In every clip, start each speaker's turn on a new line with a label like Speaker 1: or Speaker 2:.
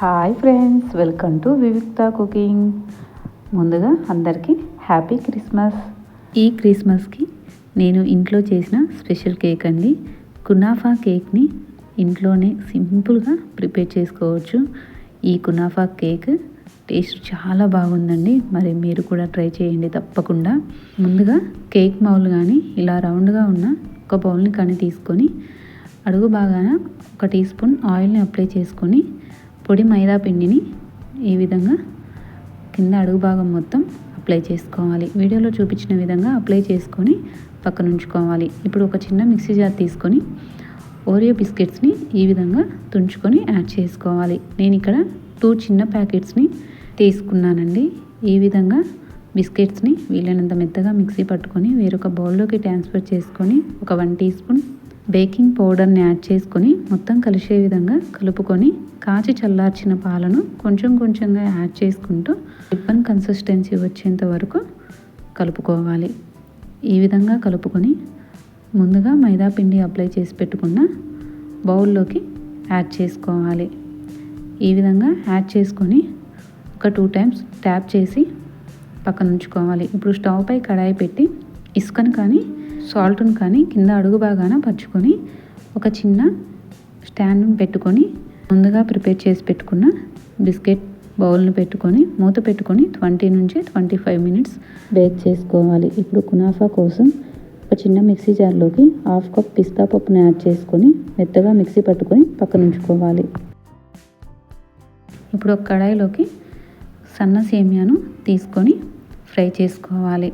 Speaker 1: Hi friends welcome to Vivikta cooking ముందుగా అందరికీ happy Christmas ఈ క్రిస్మస్కి నేను ఇంట్లో చేసిన స్పెషల్ కేక్ అండి. కునాఫా కేక్ని ఇంట్లోనే సింపుల్గా ప్రిపేర్ చేసుకోవచ్చు. ఈ కునాఫా కేక్ టేస్ట్ చాలా బాగుందండి. మరి మీరు కూడా ట్రై చేయండి తప్పకుండా. ముందుగా కేక్ మౌల్ కానీ ఇలా రౌండ్గా ఉన్న ఒక బౌల్ని కానీ తీసుకొని అడుగు బాగాన ఒక టీ స్పూన్ ఆయిల్ని అప్లై చేసుకొని పొడి మైదా పిండిని ఈ విధంగా కింద అడుగు భాగం మొత్తం అప్లై చేసుకోవాలి. వీడియోలో చూపించిన విధంగా అప్లై చేసుకొని పక్కన ఉంచుకోవాలి. ఇప్పుడు ఒక చిన్న మిక్సీ జార్ తీసుకొని ఓరియో బిస్కెట్స్ని ఈ విధంగా తుంచుకొని యాడ్ చేసుకోవాలి. నేను ఇక్కడ టూ చిన్న ప్యాకెట్స్ని తీసుకున్నానండి. ఈ విధంగా బిస్కెట్స్ని వీలైనంత మెత్తగా మిక్సీ పట్టుకొని వేరొక బౌల్లోకి ట్రాన్స్ఫర్ చేసుకొని ఒక వన్ టీ స్పూన్ బేకింగ్ పౌడర్ని యాడ్ చేసుకొని మొత్తం కలిసే విధంగా కలుపుకొని కాచి చల్లార్చిన పాలను కొంచెం కొంచెంగా యాడ్ చేసుకుంటూ రిబ్బన్ కన్సిస్టెన్సీ వచ్చేంత వరకు కలుపుకోవాలి. ఈ విధంగా కలుపుకొని ముందుగా మైదా పిండి అప్లై చేసి పెట్టుకున్న బౌల్లోకి యాడ్ చేసుకోవాలి. ఈ విధంగా యాడ్ చేసుకొని ఒక టూ టైమ్స్ ట్యాప్ చేసి పక్కన ఉంచుకోవాలి. ఇప్పుడు స్టవ్ పై కడాయి పెట్టి ఇసుకను కానీ సాల్ట్ను కానీ కింద అడుగు బాగాన పరుచుకొని ఒక చిన్న స్టాండ్ను పెట్టుకొని ముందుగా ప్రిపేర్ చేసి పెట్టుకున్న బిస్కెట్ బౌల్ని పెట్టుకొని మూత పెట్టుకొని ట్వంటీ నుంచి ట్వంటీ ఫైవ్ మినిట్స్ బేక్ చేసుకోవాలి. ఇప్పుడు కునాఫా కోసం ఒక చిన్న మిక్సీ జార్లోకి హాఫ్ కప్ పిస్తా పప్పుని యాడ్ చేసుకొని మెత్తగా మిక్సీ పట్టుకొని పక్కన ఉంచుకోవాలి ఇప్పుడు ఒక కడాయిలోకి సన్న సేమియాను తీసుకొని ఫ్రై చేసుకోవాలి.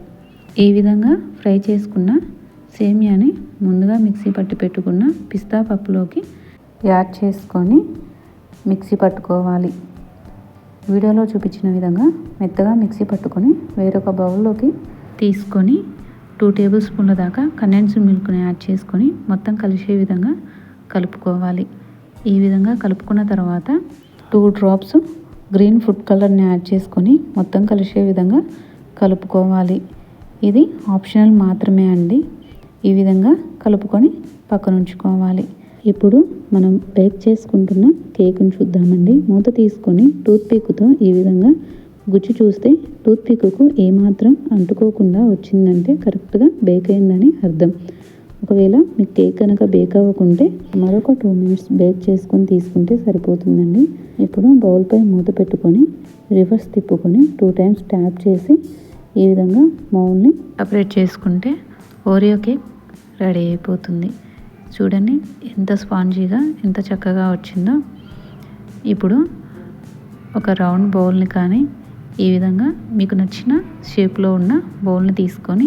Speaker 1: ఈ విధంగా ఫ్రై చేసుకున్న సేమియాని ముందుగా మిక్సీ పట్టి పెట్టుకున్న పిస్తా పప్పులోకి యాడ్ చేసుకొని మిక్సీ పట్టుకోవాలి. వీడియోలో చూపించిన విధంగా మెత్తగా మిక్సీ పట్టుకొని వేరొక బౌల్లోకి తీసుకొని టూ టేబుల్ స్పూన్ల దాకా కండెన్స్డ్ మిల్క్ని యాడ్ చేసుకొని మొత్తం కలిసే విధంగా కలుపుకోవాలి. ఈ విధంగా కలుపుకున్న తర్వాత టూ డ్రాప్స్ గ్రీన్ ఫుడ్ కలర్ని యాడ్ చేసుకొని మొత్తం కలిసే విధంగా కలుపుకోవాలి. ఇది ఆప్షనల్ మాత్రమే అండి. ఈ విధంగా కలుపుకొని పక్కన ఉంచుకోవాలి. ఇప్పుడు మనం బేక్ చేసుకుంటున్న కేక్ను చూద్దామండి. మూత తీసుకొని టూత్పిక్తో ఈ విధంగా గుచ్చి చూస్తే టూత్పిక్కు ఏమాత్రం అంటుకోకుండా వచ్చిందంటే కరెక్ట్గా బేక్ అయిందని అర్థం. ఒకవేళ మీ కేక్ కనుక బేక్ అవ్వకుంటే మరొక టూ మినిట్స్ బేక్ చేసుకొని తీసుకుంటే సరిపోతుందండి. ఇప్పుడు బౌల్పై మూత పెట్టుకొని రివర్స్ తిప్పుకొని టూ టైమ్స్ ట్యాప్ చేసి ఈ విధంగా మౌల్ని సపరేట్ చేసుకుంటే ఓరియో కేక్ రెడీ అయిపోతుంది. చూడండి ఎంత స్పాంజీగా ఎంత చక్కగా వచ్చిందో. ఇప్పుడు ఒక రౌండ్ బౌల్ని కానీ ఈ విధంగా మీకు నచ్చిన షేప్లో ఉన్న బౌల్ని తీసుకొని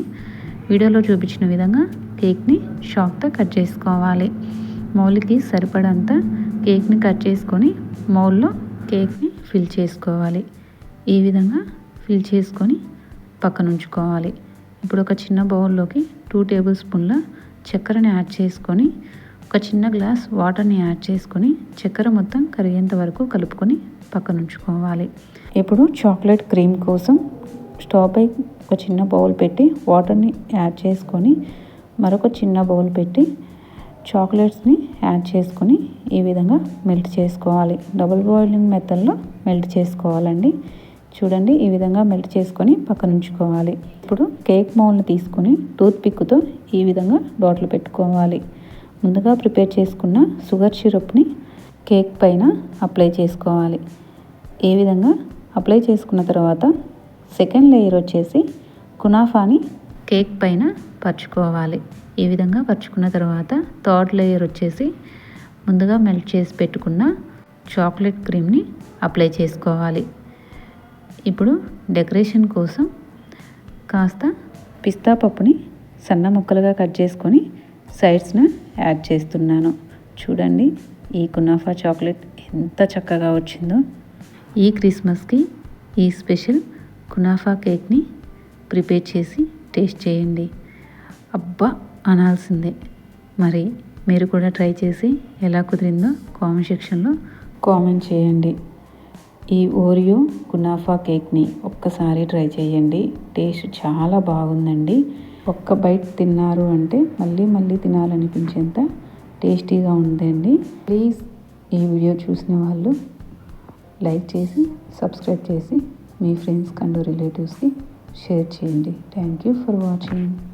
Speaker 1: వీడియోలో చూపించిన విధంగా కేక్ని షాక్తో కట్ చేసుకోవాలి. మౌల్కి సరిపడంత కేక్ని కట్ చేసుకొని మౌల్లో కేక్ని ఫిల్ చేసుకోవాలి. ఈ విధంగా ఫిల్ చేసుకొని పక్కన ఉంచుకోవాలి ఇప్పుడు ఒక చిన్న బౌల్లోకి టూ టేబుల్ స్పూన్ల చక్కెరని యాడ్ చేసుకొని ఒక చిన్న గ్లాస్ వాటర్ని యాడ్ చేసుకొని చక్కెర మొత్తం కరిగేంత వరకు కలుపుకొని పక్కన ఉంచుకోవాలి ఇప్పుడు చాక్లెట్ క్రీమ్ కోసం స్టవ్ పై ఒక చిన్న బౌల్ పెట్టి వాటర్ని యాడ్ చేసుకొని మరొక చిన్న బౌల్ పెట్టి చాక్లెట్స్ని యాడ్ చేసుకొని ఈ విధంగా మెల్ట్ చేసుకోవాలి. డబుల్ బాయిలింగ్ మెథడ్లో మెల్ట్ చేసుకోవాలండి. చూడండి ఈ విధంగా మెల్ట్ చేసుకొని పక్కన ఉంచుకోవాలి. ఇప్పుడు కేక్ మౌల్ని తీసుకొని టూత్ పిక్తో ఈ విధంగా బాటిల్ పెట్టుకోవాలి. ముందుగా ప్రిపేర్ చేసుకున్న షుగర్ సిరప్ని కేక్ పైన అప్లై చేసుకోవాలి. ఈ విధంగా అప్లై చేసుకున్న తర్వాత సెకండ్ లేయర్ వచ్చేసి కునాఫాని కేక్ పైన పరుచుకోవాలి. ఈ విధంగా పరుచుకున్న తర్వాత థర్డ్ లేయర్ వచ్చేసి ముందుగా మెల్ట్ చేసి పెట్టుకున్న చాక్లెట్ క్రీమ్ని అప్లై చేసుకోవాలి. ఇప్పుడు డెకరేషన్ కోసం కాస్త పిస్తా పప్పుని సన్న ముక్కలుగా కట్ చేసుకొని సైడ్స్ను యాడ్ చేస్తున్నాను. చూడండి ఈ కునాఫా చాక్లెట్ ఎంత చక్కగా వచ్చిందో. ఈ క్రిస్మస్కి ఈ స్పెషల్ కునాఫా కేక్ని ప్రిపేర్ చేసి టేస్ట్ చేయండి. అబ్బా అనాల్సిందే. మరి మీరు కూడా ట్రై చేసి ఎలా కుదిరిందో కామెంట్ సెక్షన్లో కామెంట్ చేయండి. ఈ ఓరియో కునాఫా కేక్ని ఒక్కసారి ట్రై చేయండి. టేస్ట్ చాలా బాగుందండి. ఒక్క బైట్ తిన్నారు అంటే మళ్ళీ మళ్ళీ తినాలనిపించేంత టేస్టీగా ఉందండి. ప్లీజ్ ఈ వీడియో చూసిన వాళ్ళు లైక్ చేసి సబ్స్క్రైబ్ చేసి మీ ఫ్రెండ్స్ కండు రిలేటివ్స్కి షేర్ చేయండి. Thank you for watching.